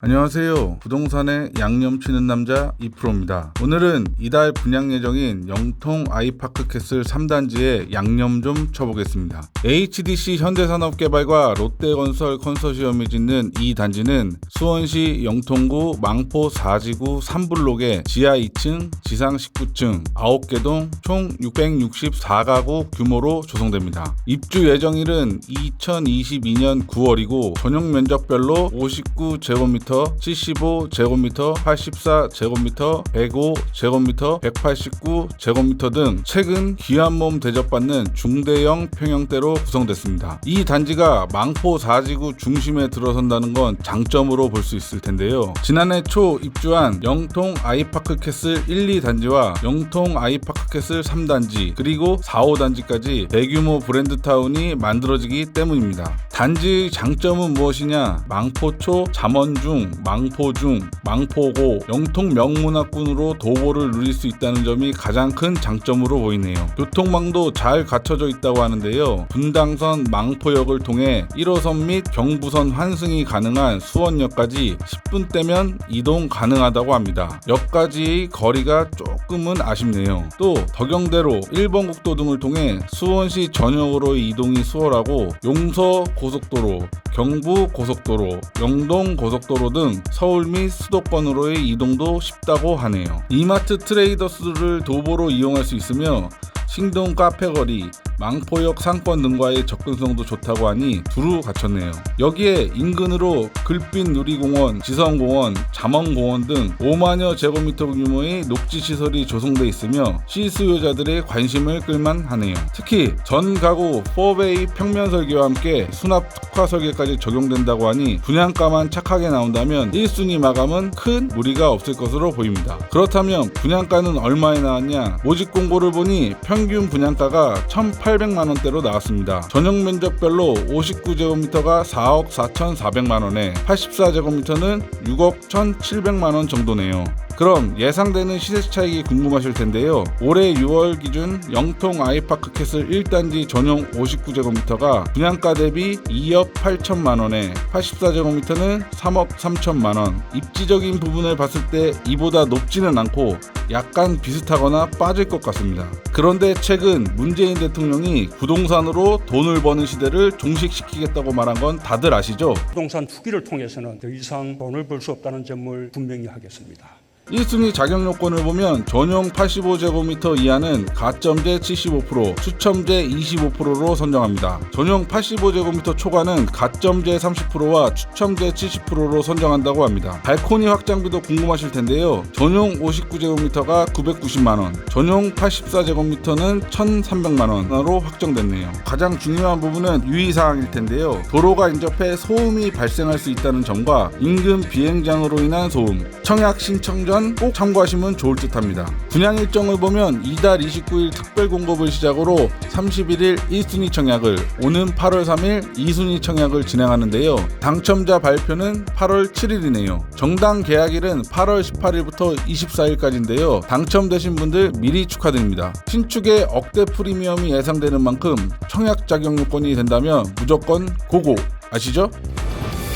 안녕하세요. 부동산의 양념 치는 남자 이프로입니다. 오늘은 이달 분양 예정인 영통 아이파크 캐슬 3단지에 양념 좀 쳐보겠습니다. HDC 현대산업개발과 롯데건설 컨소시엄이 짓는 이 단지는 수원시 영통구 망포 4지구 3블록의 지하 2층, 지상 19층, 9개 동 총 664가구 규모로 조성됩니다. 입주 예정일은 2022년 9월이고 전용 면적별로 59제곱미터, 75 제곱미터, 84 제곱미터, 105 제곱미터, 189 제곱미터 등 최근 귀한 몸 대접받는 중대형 평형대로 구성됐습니다. 이 단지가 망포 4지구 중심에 들어선다는 건 장점으로 볼 수 있을 텐데요. 지난해 초 입주한 영통 아이파크 캐슬 1, 2단지와 영통 아이파크 캐슬 3단지 그리고 4, 5단지까지 대규모 브랜드타운이 만들어지기 때문입니다. 단지의 장점은 무엇이냐? 망포초, 잠원중, 망포중, 망포고, 영통 명문학군으로 도보를 누릴 수 있다는 점이 가장 큰 장점으로 보이네요. 교통망도 잘 갖춰져 있다고 하는데요. 분당선 망포역을 통해 1호선 및 경부선 환승이 가능한 수원역까지 10분대면 이동 가능하다고 합니다. 역까지의 거리가 조금은 아쉽네요. 또 덕영대로 1번 국도 등을 통해 수원시 전역으로의 이동이 수월하고 용서 고 속도로, 경부 고속도로, 영동 고속도로 등 서울 및 수도권으로의 이동도 쉽다고 하네요. 이마트 트레이더스를 도보로 이용할 수 있으며 신동 카페거리, 망포역 상권 등과의 접근성도 좋다고 하니 두루 갖췄네요. 여기에 인근으로 글빛 누리공원, 지성공원, 잠원공원 등 5만여 제곱미터 규모의 녹지 시설이 조성돼 있으며 시수요자들의 관심을 끌만 하네요. 특히 전 가구 4베이 평면 설계와 함께 수납 특화 설계까지 적용된다고 하니 분양가만 착하게 나온다면 1순위 마감은 큰 무리가 없을 것으로 보입니다. 그렇다면 분양가는 얼마에 나왔냐? 모집 공고를 보니 평균 분양가가 1,800만 원대로 나왔습니다. 전용 면적별로 59제곱미터가 4억 4,400만 원에 84제곱미터는 6억 1,700만 원 정도네요. 그럼 예상되는 시세 차익이 궁금하실 텐데요. 올해 6월 기준 영통 아이파크 캐슬 1단지 전용 59제곱미터가 분양가 대비 2억 8천만 원에 84제곱미터는 3억 3천만 원. 입지적인 부분을 봤을 때 이보다 높지는 않고 약간 비슷하거나 빠질 것 같습니다. 그런데 최근 문재인 대통령이 부동산으로 돈을 버는 시대를 종식시키겠다고 말한 건 다들 아시죠? 부동산 투기를 통해서는 더 이상 돈을 벌 수 없다는 점을 분명히 하겠습니다. 1순위 자격 요건을 보면 전용 85제곱미터 이하는 가점제 75%, 추첨제 25%로 선정합니다. 전용 85제곱미터 초과는 가점제 30%와 추첨제 70%로 선정한다고 합니다. 발코니 확장비도 궁금하실 텐데요. 전용 59제곱미터가 990만 원, 전용 84제곱미터는 1,300만 원으로 확정됐네요. 가장 중요한 부분은 유의사항일 텐데요. 도로가 인접해 소음이 발생할 수 있다는 점과 인근 비행장으로 인한 소음, 청약 신청 전꼭 참고하시면 좋을 듯 합니다. 분양 일정을 보면 이달 29일 특별 공급을 시작으로 31일 1순위 청약을, 오는 8월 3일 2순위 청약을 진행하는데요. 당첨자 발표는 8월 7일이네요. 정당 계약일은 8월 18일부터 24일까지인데요. 당첨되신 분들 미리 축하드립니다. 신축의 억대 프리미엄이 예상되는 만큼 청약 자격 요건이 된다면 무조건 고고 아시죠?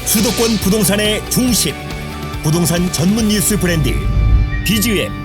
수도권 부동산의 중심 부동산 전문 뉴스 브랜드 BGM